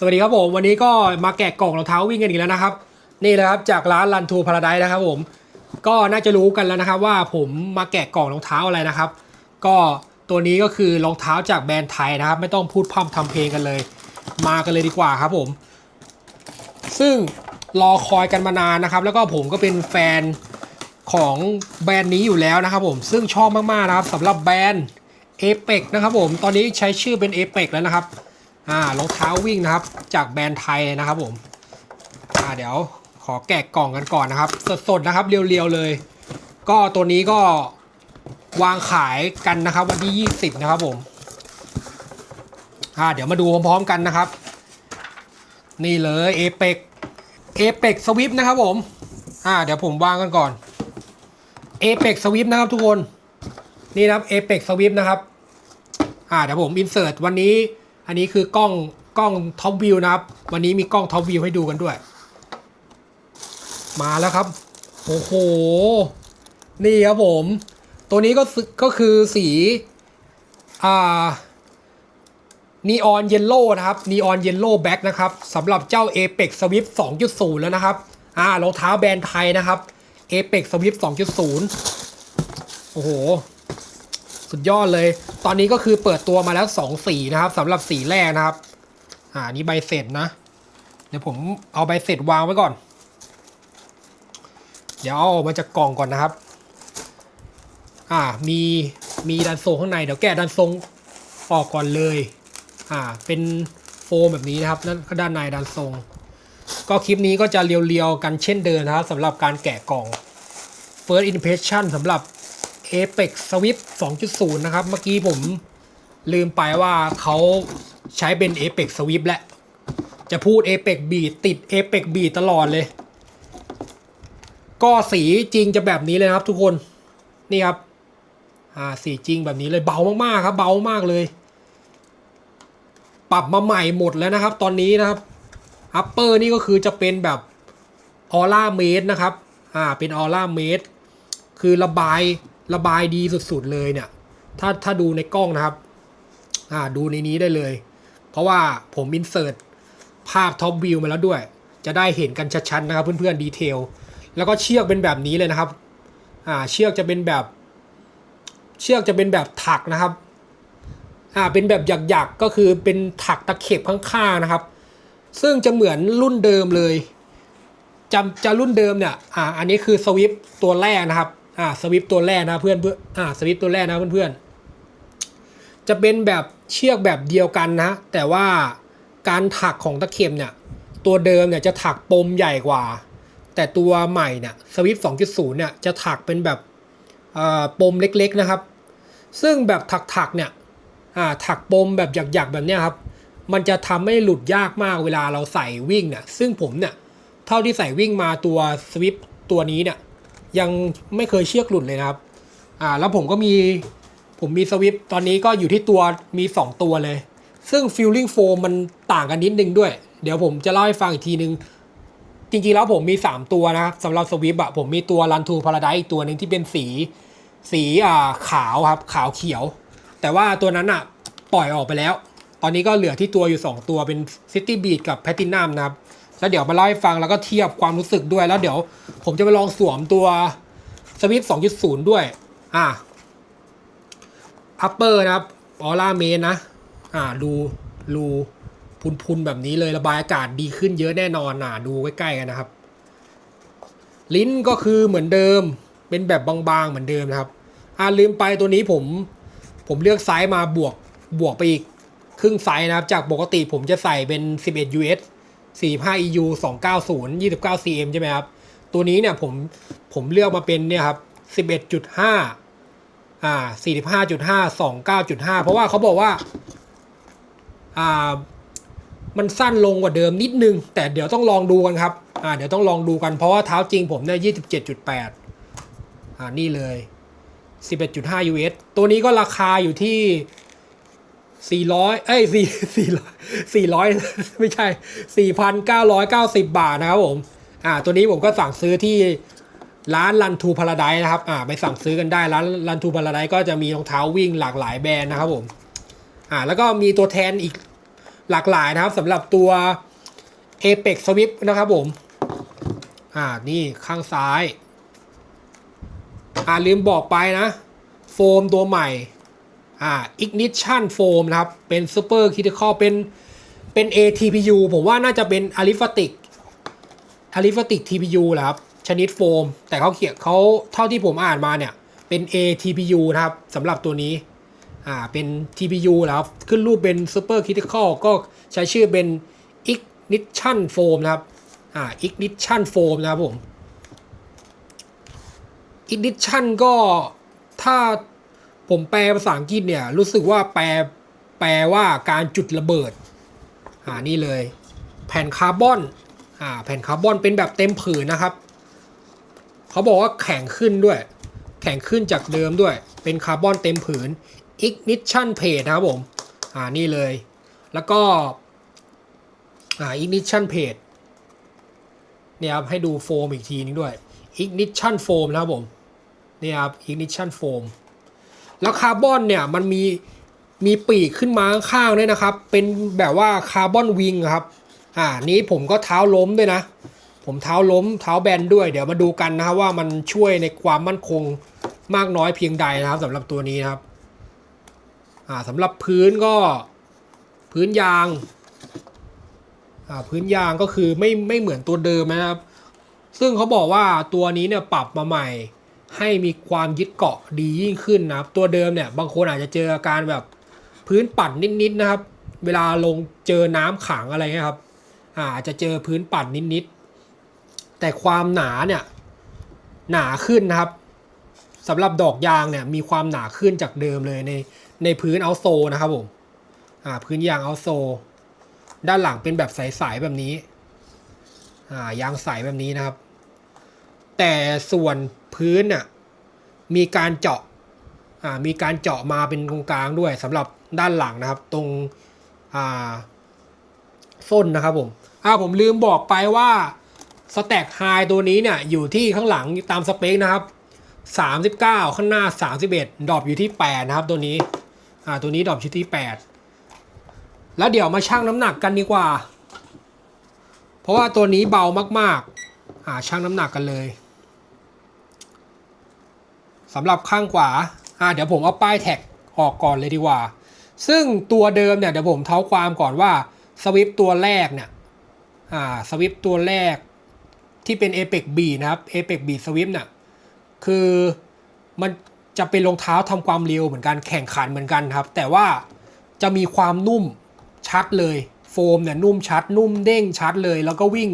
สวัสดีครับผมวันนี้ก็มาแกะกล่องรองเท้าวิ่งกันอีกแล้วนะครับ นี่แหละครับจากร้านรันทูพาราไดนะครับผมก็น่าจะรู้กันแล้วนะครับว่าผมมาแกะกล่องรองเท้าอะไรนะครับ ก็ตัวนี้ก็คือรองเท้าจากแบรนด์ไทยนะครับ ไม่ต้องพูดพร่ำทำเพลงกันเลย มากันเลยดีกว่าครับผม ซึ่งรอคอยกันมานานนะครับ แล้วก็ผมก็เป็นแฟนของแบรนด์นี้อยู่แล้วนะครับผมซึ่งชอบมากๆนะครับสำหรับแบรนด์เอเปกนะครับผมตอนนี้ใช้ชื่อเป็นเอเปกแล้วนะครับ อ่ารองเท้าวิ่งนะครับ จากแบรนด์ไทยนะครับผมอ่าเดี๋ยวขอแกะกล่องกันก่อนนะครับ สดๆนะครับเรียวๆเลย ก็ตัวนี้ก็วางขายกันนะครับ วันที่ 20 นะครับผมอ่าเดี๋ยวมาดูพร้อมๆกันนะครับ นี่เลยเอเปกเอเปกสวิฟนะครับผมอ่าเดี๋ยวผมวางกันก่อนเอเปกสวิฟนะครับทุกคน นี่นะครับ Apex Swift นะครับอ่าเดี๋ยวผมอินเสิร์ตวันนี้ อันนี้คือกล้องกล้องท็อปวิวนะครับ วันนี้มีกล้องท็อปวิวให้ดูกันด้วย มาแล้วครับ โอ้โห นี่ครับผม ตัวนี้ก็ก็คือสี อ่านีออนเยลโล่นะครับนีออนเยลโล่แบ็กนะครับสำหรับเจ้า Apex Swift 2.0 แล้วนะครับ อ่ารองเท้าแบรนด์ไทยนะครับ Apex Swift 2.0 โอ้โห สุดยอดเลย ตอนนี้ก็คือเปิดตัวมาแล้ว2สีนะครับสำหรับสีแรกนะครับ อ่านี่ใบเสร็จนะ เดี๋ยวผมเอาใบเสร็จวางไว้ก่อน เดี๋ยวเอาออกมาจากกล่องก่อนนะครับ อ่ามีมีดันทรงข้างในเดี๋ยวแกะดันทรงออกก่อนเลย อ่า เป็นโฟมแบบนี้นะครับแล้วก็ด้านในดันทรง ก็คลิปนี้ก็จะเรียวๆกันเช่นเดิมนะครับสำหรับการแกะกล่อง First Impression สำหรับ Apex Swift 2.0 นะครับ เมื่อกี้ผมลืมไปว่าเขาใช้เป็น Apex Swift และ จะพูด Apex Beat ติด Apex Beat ตลอดเลย ก็สีจริงจะแบบนี้เลยนะครับทุกคน นี่ครับอ่าสีจริงแบบนี้เลยเบามากๆครับ เบามากเลย ปรับมาใหม่หมดแล้วนะครับ ตอนนี้นะครับอัปเปอร์นี่ก็คือจะเป็นแบบออร่าเมดนะครับ อ่า เป็นออร่าเมดคือระบาย ระบายดีสุดๆเลยเนี่ย ถ้าถ้าดูในกล้องนะครับ อ่าดูในนี้ได้เลย เพราะว่าผมอินเสิร์ตภาพท็อปวิวมาแล้วด้วย จะได้เห็นกันชัดๆนะครับเพื่อนๆดีเทลแล้วก็เชือกเป็นแบบนี้เลยนะครับ อ่าเชือกจะเป็นแบบ เชือกจะเป็นแบบถักนะครับ อ่าเป็นแบบหยักๆก็คือเป็นถักตะเข็บข้างๆนะครับ ซึ่งจะเหมือนรุ่นเดิมเลยจะจะรุ่นเดิมเนี่ย อ่า อันนี้คือสวิฟตัวแรกนะครับ อ่าสวิฟตัวแรกนะเพื่อนเพื่อนอ่าสวิฟตัวแรกนะเพื่อนเพื่อนๆจะเป็นแบบเชือกแบบเดียวกันนะแต่ว่าการถักของตะเข็บเนี่ย ตัวเดิมเนี่ยจะถักปมใหญ่กว่า แต่ตัวใหม่เนี่ยสวิฟ2.0เนี่ยจะถักเป็นแบบอ่ปมเล็กๆนะครับ ซึ่งแบบถักๆเนี่ยอ่าถักปมแบบหยักๆแบบเนี้ยครับ มันจะทำให้หลุดยากมากเวลาเราใส่วิ่งเนี่ยซึ่งผมเนี่ยเท่าที่ใส่วิ่งมาตัวสวิฟตัวนี้เนี่ย ยังไม่เคยเชือกหลุดเลยนะครับ อ่าแล้วผมก็มีผมมีสวิฟตอนนี้ก็อยู่ที่ตัวมี 2 ตัวเลย ซึ่งฟิลลิ่งโฟมมันต่างกันนิดนึงด้วย เดี๋ยวผมจะเล่าให้ฟังอีกทีนึง จริงๆแล้วผมมี 3 ตัวนะครับสำหรับสวิฟอะผมมีตัวรันทูพาราไดอีกตัวหนึ่งที่เป็นสีสีอ่าขาวครับขาวเขียว แต่ว่าตัวนั้นอะปล่อยออกไปแล้ว ตอนนี้ก็เหลือที่ตัวอยู่ 2 ตัวเป็น City Beat กับ Platinum นะครับ แล้วเดี๋ยวมาเล่าให้ฟังแล้วก็เทียบความรู้สึกด้วยแล้วเดี๋ยว ผมจะไปลองสวมตัวสวิฟ2.0ด้วย อ่าอัปเปอร์นะครับออร่าเมนนะ อ่าดูรูพุนพุนแบบนี้เลยระบายอากาศดีขึ้นเยอะแน่นอนอ่าดูใกล้ๆกันนะครับ ลิ้นก็คือเหมือนเดิมเป็นแบบบางๆเหมือนเดิมนะครับ อ่าลืมไปตัวนี้ผม ผมเลือกไซส์มาบวกบวกไปอีกครึ่งไซส์นะครับ จากปกติผมจะใส่เป็น 11 US 45 EU 290 29 cm ใช่ไหมครับ ตัวนี้เนี่ยผมผมเลือกมาเป็นเนี่ยครับ 11.5 อ่า 45.5 29.5 เพราะว่าเขาบอกว่า อ่า มันสั้นลงกว่าเดิมนิดนึง แต่เดี๋ยวต้องลองดูกันครับ อ่า เดี๋ยวต้องลองดูกัน เพราะว่าเท้าจริงผมเนี่ย27.8 อ่า นี่เลย 11.5 US ตัวนี้ก็ราคาอยู่ที่ 400เอ้ย4 400 400ไม่ใช่4,990บาทนะครับผม อ่า ตัวนี้ผมก็สั่งซื้อที่ร้านรันทูพาราไดนะครับ อ่า ไปสั่งซื้อกันได้ ร้านรันทูพาราไดก็จะมีรองเท้าวิ่งหลากหลายแบรนด์นะครับผม อ่า แล้วก็มีตัวแทนอีกหลากหลายนะครับสำหรับตัว Apex Swift นะครับผม อ่า นี่ข้างซ้าย อ่าลืมบอกไปนะ โฟมตัวใหม่ อ่า Ignition Foam นะครับ เป็น Super Critical เป็น เป็น ATPU ผมว่าน่าจะเป็น Aliphatic Aliphatic TPU แหละครับ ชนิดโฟม แต่เขาเขียนเขาเท่าที่ผมอ่านมาเนี่ย เป็น ATPU นะครับสำหรับตัวนี้ อ่า เป็น TPU แล้วครับขึ้นรูปเป็น Super Critical ก็ใช้ชื่อเป็น Ignition Foam นะครับ อ่า Ignition Foam นะครับผม Ignition ก็ถ้า ผมแปลภาษาอังกฤษเนี่ย รู้สึกว่าแปลแปลว่าการจุดระเบิดอ่านี่เลย แผ่นคาร์บอนอ่าแผ่นคาร์บอนเป็นแบบเต็มผืนนะครับ เขาบอกว่าแข็งขึ้นด้วย แข็งขึ้นจากเดิมด้วย เป็นคาร์บอนเต็มผืน ignition page นะครับผมอ่านี่เลย แล้วก็อ่า ignition page เนี่ยครับให้ดูโฟมอีกทีนึงด้วย ignition foam นะครับผมเนี่ยครับ ignition foam แล้วคาร์บอนเนี่ยมันมีมีปีกขึ้นมาข้างด้วยนะครับ เป็นแบบว่าคาร์บอนวิงครับ อ่า นี้ผมก็เท้าล้มด้วยนะ ผมเท้าล้มเท้าแบนด้วย เดี๋ยวมาดูกันนะครับว่ามันช่วยในความมั่นคงมากน้อยเพียงใดนะครับสำหรับตัวนี้นะครับ อ่าสำหรับพื้นก็พื้นยาง อ่าพื้นยางก็คือไม่ไม่เหมือนตัวเดิมนะครับ ซึ่งเขาบอกว่าตัวนี้เนี่ยปรับมาใหม่ ให้มีความยึดเกาะดียิ่งขึ้นนะครับ ตัวเดิมเนี่ยบางคนอาจจะเจออาการแบบพื้นปั่นนิดๆนะครับ เวลาลงเจอน้ำขังอะไรเงี้ยครับอาจจะเจอพื้นปั่นนิดๆแต่ความหนาเนี่ยหนาขึ้นนะครับสำหรับดอกยางเนี่ยมีความหนาขึ้นจากเดิมเลยในในพื้นเอาโซนะครับผมพื้นยางเอาโซ ด้านหลังเป็นแบบใสๆแบบนี้ยางใสแบบนี้นะครับ แต่ส่วน พื้นน่ะมีการเจาะอ่ามีการเจาะมาเป็นตรงกลางด้วยสำหรับด้านหลังนะครับ ตรงอ่าส้นนะครับผมอ่าผมลืมบอกไปว่าสแต็กไฮตัวนี้เนี่ยอยู่ที่ข้างหลังตามสเปคนะครับ 39 ข้างหน้า 31 ดรอปอยู่ที่ 8 นะครับตัวนี้อ่าตัวนี้ดรอปอยู่ที่ 8 แล้วเดี๋ยวมาชั่งน้ำหนักกันดีกว่า เพราะว่าตัวนี้เบามากๆอ่าชั่งน้ำหนักกันเลย สำหรับข้างขวาอ่าเดี๋ยวผมเอาป้ายแท็กออกก่อนเลยดีกว่า ซึ่งตัวเดิมเนี่ยเดี๋ยวผมเท้าความก่อนว่าสวิปตัวแรกเนี่ยอ่าสวิปตัวแรกที่เป็น Apex B นะครับ Apex B Swift เนี่ยคือมันจะเป็นรองเท้าทำความเร็วเหมือนกันแข่งขันเหมือนกันครับ แต่ว่าจะมีความนุ่มชัดเลย โฟมเนี่ยนุ่มชัด นุ่มเด้งชัดเลย แล้วก็วิ่ง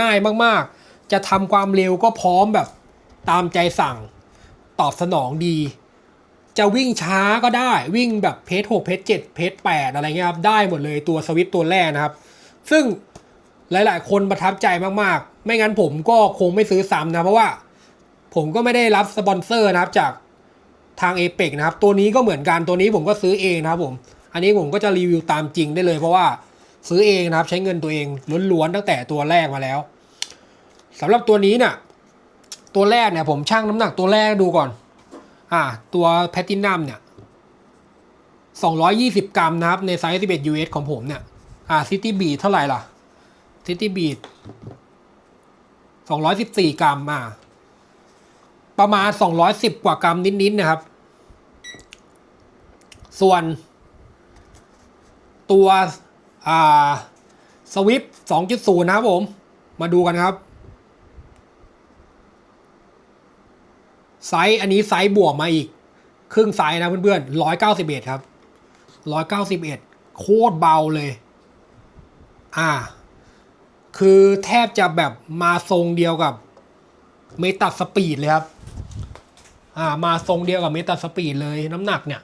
ง่ายมากๆ จะทำความเร็วก็พร้อมแบบตามใจสั่ง ตอบสนองดี จะวิ่งช้าก็ได้วิ่งแบบเพจหกเพจเจ็ดเพจแปดอะไรเงี้ยครับ ได้หมดเลยตัวสวิตตัวแรกนะครับ ซึ่งหลาย ๆ คนประทับใจมากๆ ไม่งั้นผมก็คงไม่ซื้อซ้ำนะ เพราะว่าผมก็ไม่ได้รับสปอนเซอร์นะครับจากทาง a p e ปนะครับ ตัวนี้ก็เหมือนกันตัวนี้ผมก็ซื้อเองนะครับผม อันนี้ผมก็จะรีวิวตามจริงได้เลย เพราะว่าซื้อเองนะครับ ใช้เงินตัวเองล้วนๆตั้งแต่ตัวแรกมาแล้วสำหรับตัวนี้เนี่ย ตัวแรกเนี่ยผมชั่งน้ำหนักตัวแรกดูก่อน อ่า ตัวแพตตินัมเนี่ย220 กรัมนะครับ ในไซส์ 11 US ของผมเนี่ย อ่าซิตี้บีเท่าไหร่ล่ะซิตี้บี214 กรัมอ่าประมาณ 210 กว่ากรัมนิดๆนะครับ ส่วน ตัว อ่าสวิป2.0 นะครับผม มาดูกันครับ ไซส์อันนี้ไซส์บวกมาอีก ครึ่งไซส์นะเพื่อนๆ191ครับ191โคตรเบาเลย อ่า คือแทบจะแบบมาทรงเดียวกับเมตาสปีดเลยครับ อ่า มาทรงเดียวกับเมตาสปีดเลยน้ำหนักเนี่ย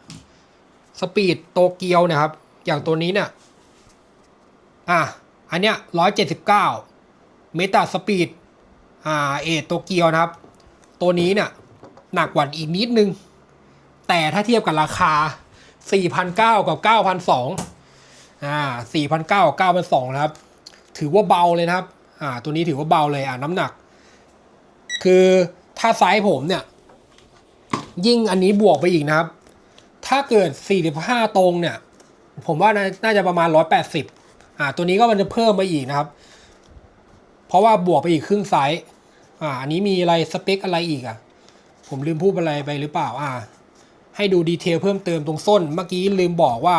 สปีดโตเกียวนะครับ อย่างตัวนี้เนี่ย อะอันเนี้ยร้อยเจ็ดสิบเก้าเมตาสปีดอ่า เอโตเกียวนะครับ ตัวนี้เนี่ย หนักกว่าอีกนิดนึง แต่ถ้าเทียบกับราคา 4,900 กับ 9,200 อ่า 4,900 กับ 9,200 นะครับ ถือว่าเบาเลยนะครับ อ่า ตัวนี้ถือว่าเบาเลย อ่าน้ำหนัก คือถ้าไซส์ผมเนี่ย ยิ่งอันนี้บวกไปอีกนะครับ ถ้าเกิด 45 ตรงเนี่ย ผมว่าน่าจะประมาณ 180 อ่า ตัวนี้ก็มันจะเพิ่มมาอีกนะครับ เพราะว่าบวกไปอีกครึ่งไซส์ อ่า อันนี้มีอะไรสเปคอะไรอีกอะ ผมลืมพูดอะไรไปหรือเปล่าอ่า ให้ดูดีเทลเพิ่มเติมตรงส้น เมื่อกี้ลืมบอกว่า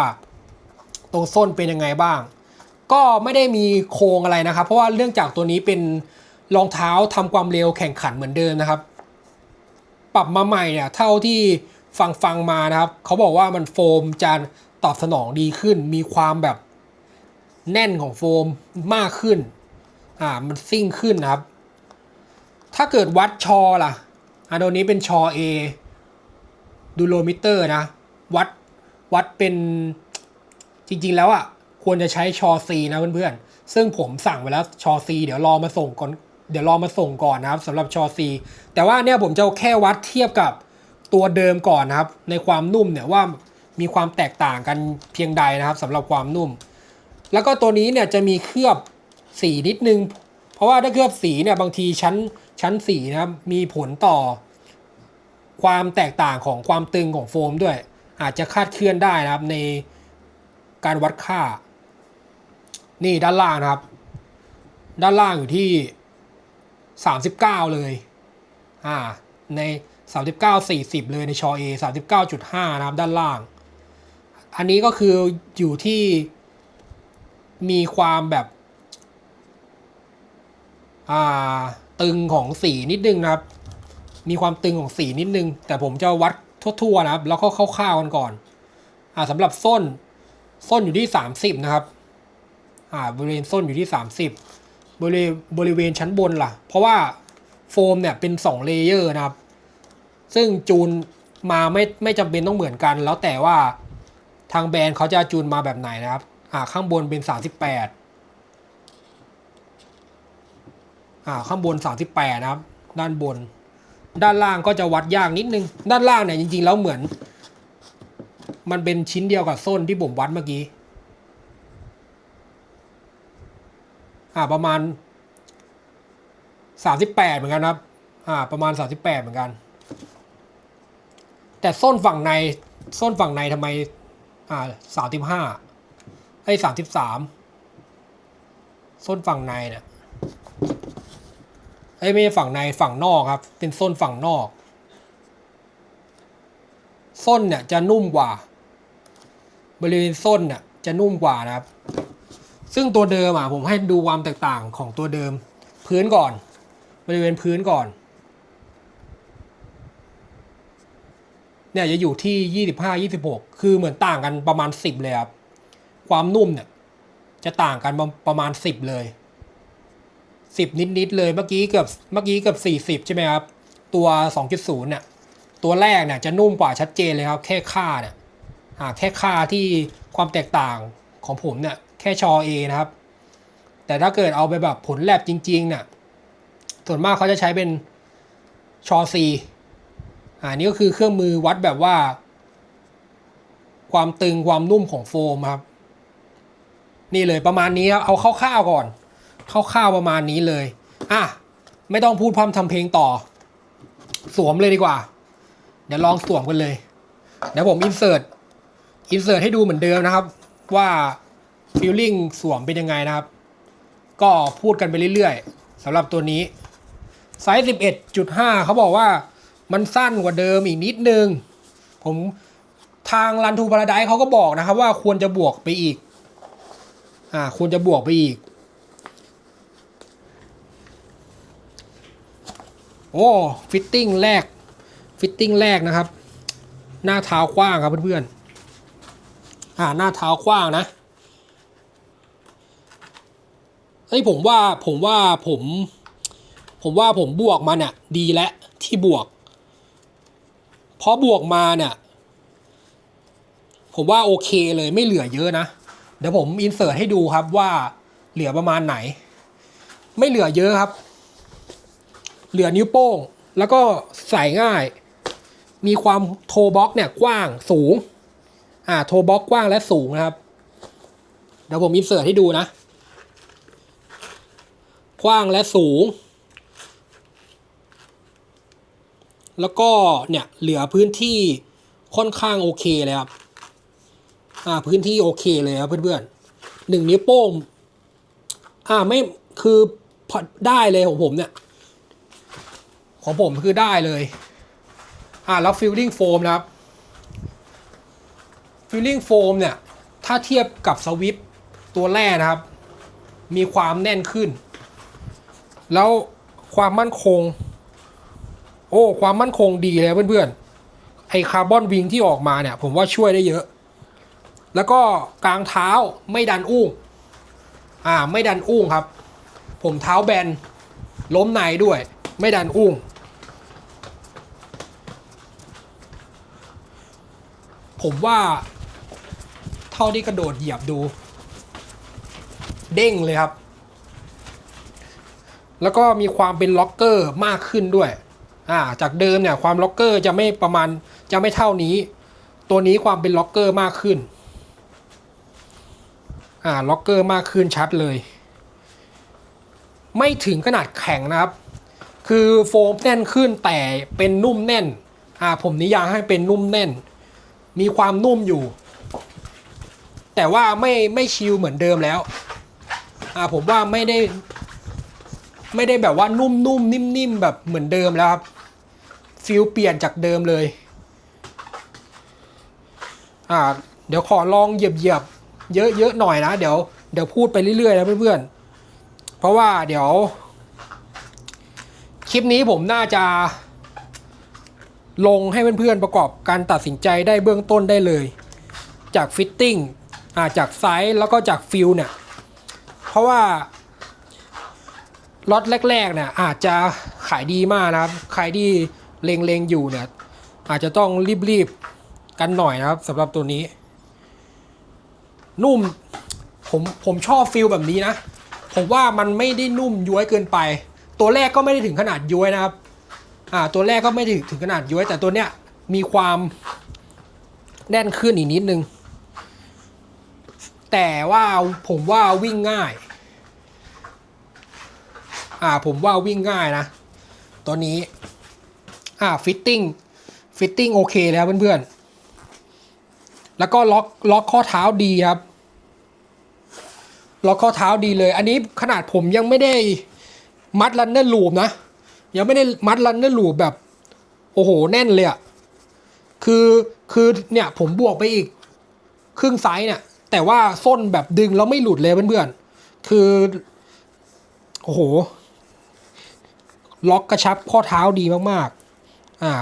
ตรงส้นเป็นยังไงบ้าง ก็ไม่ได้มีโครงอะไรนะครับ เพราะว่าเรื่องจากตัวนี้เป็นรองเท้าทำความเร็วแข่งขันเหมือนเดิมนะครับ ปรับมาใหม่เนี่ยเท่าที่ฟังฟังมานะครับ เขาบอกว่ามันโฟมจะตอบสนองดีขึ้น มีความแบบแน่นของโฟมมากขึ้น อ่า มันซิ่งขึ้นนะครับ ถ้าเกิดวัดชอล่ะ อันตัวนี้เป็นชอ A ดูโลมิเตอร์นะ วัดวัดเป็นจริง ๆ แล้วอะ ควรจะใช้ชอ C นะเพื่อนๆ ซึ่งผมสั่งไว้แล้วชอ C เดี๋ยวรอมาส่งก่อนเดี๋ยวรอมาส่งก่อนนะครับสำหรับชอ C แต่ว่าเนี่ยผมจะแค่วัดเทียบกับตัวเดิมก่อนนะครับ ในความนุ่มเนี่ยว่ามีความแตกต่างกันเพียงใดนะครับสำหรับความนุ่ม แล้วก็ตัวนี้เนี่ยจะมีเคลือบสีนิดนึง เพราะว่าถ้าเคลือบสีเนี่ยบางทีชั้น ชั้นสีนะครับมีผลต่อ ความแตกต่างของความตึงของโฟมด้วย อาจจะคาดเคลื่อนได้นะครับในการวัดค่า นี่ด้านล่างนะครับ ด้านล่างอยู่ที่ 39 เลยอ่าใน 39 40 เลยในชอ A 39.5 นะครับด้านล่าง อันนี้ก็คืออยู่ที่มีความแบบ อ่า ตึงของสีนิดนึงนะครับ มีความตึงของสีนิดนึง แต่ผมจะวัดทั่วๆนะครับ แล้วก็คร่าวๆกันก่อน อ่าสำหรับส้น ส้นอยู่ที่ 30 นะครับ อ่าบริเวณส้นอยู่ที่ 30 บริเวณบริเวณชั้นบนล่ะ เพราะว่าโฟมเนี่ยเป็น2เลเยอร์นะครับ ซึ่งจูนมาไม่ไม่จำเป็นต้องเหมือนกัน แล้วแต่ว่าทางแบรนด์เขาจะจูนมาแบบไหนนะครับ อ่าข้างบนเป็น 38 อ่าข้างบน 38 นะครับ ด้านบน ด้านล่างก็จะวัดยากนิดนึง ด้านล่างเนี่ยจริงๆแล้วเหมือน มันเป็นชิ้นเดียวกับส้นที่ผมวัดเมื่อกี้อ่าประมาณสามสิบแปดเหมือนกันครับอ่าประมาณสามสิบแปดเหมือนกัน แต่ส้นฝั่งในส้นฝั่งในทำไมอ่าสามสิบห้าไอ้สามสิบสามส้นฝั่งในเนี่ย ไอ้ไม่ใช่ฝั่งในฝั่งนอกครับ เป็นส้นฝั่งนอก ส้นเนี่ยจะนุ่มกว่า บริเวณส้นเนี่ยจะนุ่มกว่านะครับ ซึ่งตัวเดิมอะผมให้ดูความแตกต่างของตัวเดิม พื้นก่อน บริเวณพื้นก่อน เนี่ยจะอยู่ที่ยี่สิบห้ายี่สิบหกคือเหมือนต่างกันประมาณสิบเลยครับ ความนุ่มเนี่ยจะต่างกันประประมาณสิบเลย สิบนิด ๆ เลยเมื่อกี้เกือบเมื่อกี้เกือบสี่สิบใช่ไหมครับ ตัวสองจุดศูนย์เนี่ยตัวแรกเนี่ยจะนุ่มกว่าชัดเจนเลยครับ แค่ค่าเนี่ยอ่าแค่ค่าที่ความแตกต่างของผมเนี่ยแค่ชอเอนะครับ แต่ถ้าเกิดเอาไปแบบผลแลบจริง ๆ เนี่ยส่วนมากเขาจะใช้เป็นชอซีอ่านี่ก็คือเครื่องมือวัดแบบว่า ความตึงความนุ่มของโฟมครับ นี่เลยประมาณนี้ครับเอาคร่าวๆก่อน คร่าวๆประมาณนี้เลย อะ ไม่ต้องพูดพร่ำทำเพลงต่อ สวมเลยดีกว่า เดี๋ยวลองสวมกันเลย เดี๋ยวผมอินเสิร์ตอินเสิร์ตให้ดูเหมือนเดิมนะครับ ว่าฟีลลิ่งสวมเป็นยังไงนะครับ ก็พูดกันไปเรื่อยๆสำหรับตัวนี้ไซส์ 11.5 เขาบอกว่ามันสั้นกว่าเดิมอีกนิดนึง ผมทางรันทูพาราไดเขาก็บอกนะครับว่าควรจะบวกไปอีก อ่า ควรจะบวกไปอีก โอ้ฟิตติ้งแรก ฟิตติ้งแรกนะครับ หน้าเท้ากว้างครับเพื่อนๆอ่าหน้าเท้ากว้างนะเฮ้ยผมว่าผมว่าผม ผมว่าผมบวกมาเนี่ยดีแล้วที่บวกเพราะบวกมาเนี่ยผมว่าโอเคเลยไม่เหลือเยอะนะ เดี๋ยวผมอินเสิร์ตให้ดูครับว่าเหลือประมาณไหน ไม่เหลือเยอะครับ เหลือนิ้วโป้ง แล้วก็ใส่ง่าย มีความโทบล็อกเนี่ยกว้างสูง อ่าโทบล็อกกว้างและสูงนะครับ เดี๋ยวผมอินเสิร์ตให้ดูนะ กว้างและสูง แล้วก็เนี่ยเหลือพื้นที่ค่อนข้างโอเคเลยครับ อ่าพื้นที่โอเคเลยครับเพื่อนๆหนึ่งนิ้วโป้ง อ่าไม่คือพอได้เลยของผมเนี่ย ของผมคือได้เลย อ่าแล้วฟิลลิ่งโฟมนะครับฟิลลิ่งโฟมเนี่ย ถ้าเทียบกับสวิปตัวแรกนะครับ มีความแน่นขึ้น แล้วความมั่นคง โอ้ ความมั่นคงดีเลยเพื่อนๆ ไอคาร์บอนวิงที่ออกมาเนี่ย ผมว่าช่วยได้เยอะ แล้วก็กลางเท้าไม่ดันอุ้ง อ่า ไม่ดันอุ้งครับ ผมเท้าแบนล้มในด้วย ไม่ดันอุ้ง ผมว่า เท่าที่กระโดดเหยียบดู เด้งเลยครับ แล้วก็มีความเป็นล็อกเกอร์มากขึ้นด้วยอ่าจากเดิมเนี่ยความล็อกเกอร์จะไม่ประมาณจะไม่เท่านี้ ตัวนี้ความเป็นล็อกเกอร์มากขึ้นอ่าล็อกเกอร์มากขึ้นชัดเลย ไม่ถึงขนาดแข็งนะครับ คือโฟมแน่นขึ้นแต่เป็นนุ่มแน่นอ่าผมนิยามให้เป็นนุ่มแน่น มีความนุ่มอยู่ แต่ว่าไม่ไม่ชิลเหมือนเดิมแล้ว อ่าผมว่าไม่ได้ ไม่ได้แบบว่านุ่มๆนิ่มๆแบบเหมือนเดิมแล้วครับฟิลเปลี่ยนจากเดิมเลย อ่า เดี๋ยวขอลองเหยียบๆเยอะๆหน่อยนะ เดี๋ยวเดี๋ยวพูดไปเรื่อยๆนะเพื่อนๆเพราะว่าเดี๋ยว คลิปนี้ผมน่าจะ ลงให้เพื่อนๆประกอบการตัดสินใจได้เบื้องต้นได้เลย จากฟิตติ้งจากไซส์แล้วก็จากฟิลเนี่ยเพราะว่าล็อตแรกๆเนี่ยอาจจะขายดีมากนะครับใครที่เลงๆอยู่เนี่ยอาจจะต้องรีบๆกันหน่อยนะครับสำหรับตัวนี้ นุ่มผมผมชอบฟิลแบบนี้นะ ผมว่ามันไม่ได้นุ่มย้วยเกินไป ตัวแรกก็ไม่ได้ถึงขนาดย้วยนะครับ อ่าตัวแรกก็ไม่ได้ถึงขนาดย้วยแต่ตัวเนี้ยมีความแน่นขึ้นอีกนิดนึง แต่ว่าผมว่าวิ่งง่าย อ่าผมว่าวิ่งง่ายนะ ตัวนี้ อ่าฟิตติ้งฟิตติ้งโอเคแล้วเพื่อนๆ แล้วก็ล็อกล็อกข้อเท้าดีครับ ล็อกข้อเท้าดีเลย อันนี้ขนาดผมยังไม่ได้มัดรันเนอร์ลูปนะ ยังไม่ได้มัดรันเนอร์ลูปแบบ โอ้โห แน่นเลยอะคือคือเนี่ยผมบวกไปอีกครึ่งไซส์เนี่ย แต่ว่าส้นแบบดึงแล้วไม่หลุดเลยเพื่อนๆ คือ โอ้โห ล็อกกระชับข้อเท้าดีมากๆ อ่า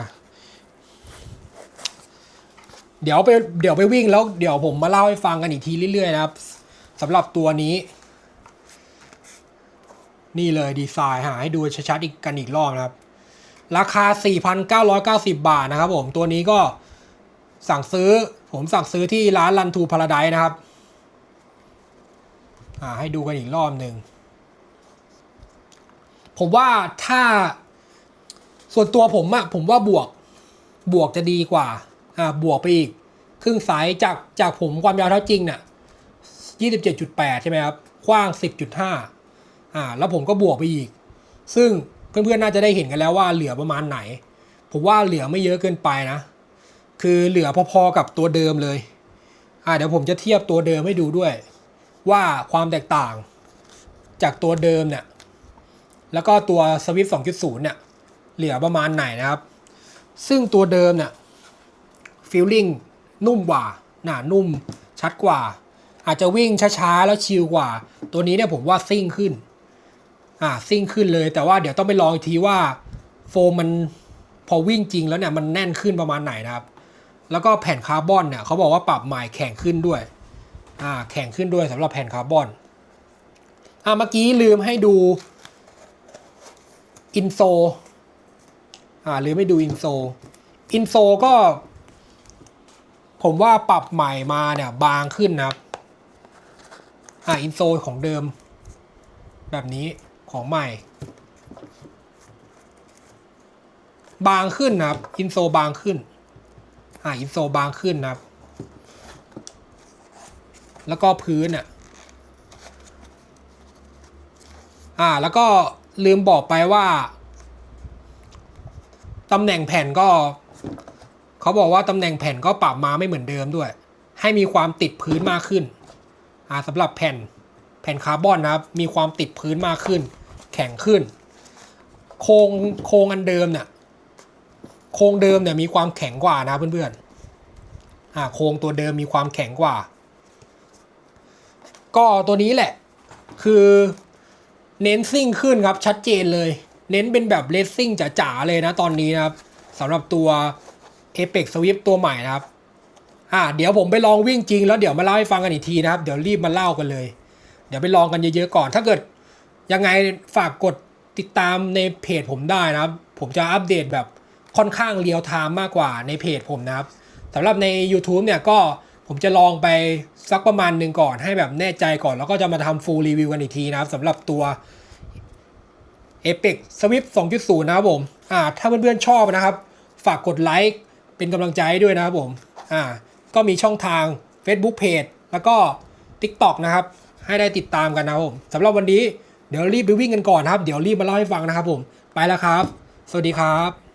เดี๋ยวไปเดี๋ยวไปวิ่งแล้วเดี๋ยวผมมาเล่าให้ฟังกันอีกทีเรื่อยๆนะครับสำหรับตัวนี้ นี่เลยดีไซน์หาให้ดูชัดๆอีกกันอีกรอบนะครับ ราคา 4,990 บาทนะครับผมตัวนี้ก็สั่งซื้อผมสั่งซื้อที่ร้านรันทูพาราไดนะครับอ่าให้ดูกันอีกรอบหนึ่ง ผมว่าถ้าส่วนตัวผมอะผมว่าบวกบวกจะดีกว่า อ่า บวกไปอีก ครึ่งไซส์จากจากผมความยาวเท้าจริงเนี่ยยี่สิบเจ็ดจุดแปดใช่ไหมครับกว้างสิบจุดห้า อ่าแล้วผมก็บวกไปอีก ซึ่งเพื่อนๆน่าจะได้เห็นกันแล้วว่าเหลือประมาณไหน ผมว่าเหลือไม่เยอะเกินไปนะ คือเหลือพอๆกับตัวเดิมเลยอ่าเดี๋ยวผมจะเทียบตัวเดิมให้ดูด้วย ว่าความแตกต่างจากตัวเดิมเนี่ยแล้วก็ตัวสวิฟต์2.0เนี่ยเหลือประมาณไหนนะครับ ซึ่งตัวเดิมเนี่ยฟีลลิ่งนุ่มกว่าหนานุ่มชัดกว่า อาจจะวิ่งช้าๆ แล้วชิลกว่า ตัวนี้เนี่ยผมว่าซิ่งขึ้น อ่าซิ่งขึ้นเลย แต่ว่าเดี๋ยวต้องไปลองอีกทีว่าโฟมมันพอวิ่งจริงแล้วเนี่ยมันแน่นขึ้นประมาณไหนนะครับ แล้วก็แผ่นคาร์บอนเนี่ยเขาบอกว่าปรับใหม่แข็งขึ้นด้วยอ่าแข็งขึ้นด้วยสำหรับแผ่นคาร์บอนอ่าเมื่อกี้ลืมให้ดูอินโซอ่าหรือไม่ดูอินโซอินโซก็ ผมว่าปรับใหม่มาเนี่ยบางขึ้นนะครับอ่าอินโซของเดิม แบบนี้ ของใหม่ บางขึ้นนะครับอินโซบางขึ้นอ่าอินโซบางขึ้นนะครับ แล้วก็พื้นอะอ่าแล้วก็ลืมบอกไปว่าตำแหน่งแผ่นก็ เขาบอกว่าตำแหน่งแผ่นก็ปรับมาไม่เหมือนเดิมด้วย ให้มีความติดพื้นมากขึ้นอ่าสำหรับแผ่นแผ่นคาร์บอนนะครับ มีความติดพื้นมากขึ้น ข็งขึ้น โครงโครงอันเดิมเนี่ยโครงเดิมเนี่ยมีความแข็งกว่านะเพื่อนๆอ่าโครงตัวเดิมมีความแข็งกว่า ก็ตัวนี้แหละคือเน้นซิ่งขึ้นครับชัดเจนเลย เน้นเป็นแบบเลสซิ่งจ๋าๆเลยนะตอนนี้นะครับสำหรับตัว Apex Swift ตัวใหม่นะครับอ่าเดี๋ยวผมไปลองวิ่งจริงแล้วเดี๋ยวมาเล่าให้ฟังกันอีกทีนะครับ เดี๋ยวรีบมาเล่ากันเลย เดี๋ยวไปลองกันเยอะๆก่อน ถ้าเกิด ยังไงฝากกดติดตามในเพจผมได้นะครับ ผมจะอัปเดตแบบค่อนข้างเรียลไทม์มากกว่าในเพจผมนะครับสำหรับใน YouTube เนี่ยก็ผมจะลองไปสักประมาณหนึ่งก่อนให้แบบแน่ใจก่อน แล้วก็จะมาทำ full review กันอีกทีนะครับสำหรับตัว Apex Swift 2.0 นะครับผมอ่าถ้าเพื่อนๆชอบนะครับ ฝากกดไลค์เป็นกำลังใจด้วยนะครับผมอ่าก็มีช่องทาง Facebook Page แล้วก็ TikTok นะครับ ให้ได้ติดตามกันนะครับผมสำหรับวันนี้ เดี๋ยวรีบไปวิ่งกันก่อนครับ เดี๋ยวรีบมาเล่าให้ฟังนะครับผม ไปแล้วครับ สวัสดีครับ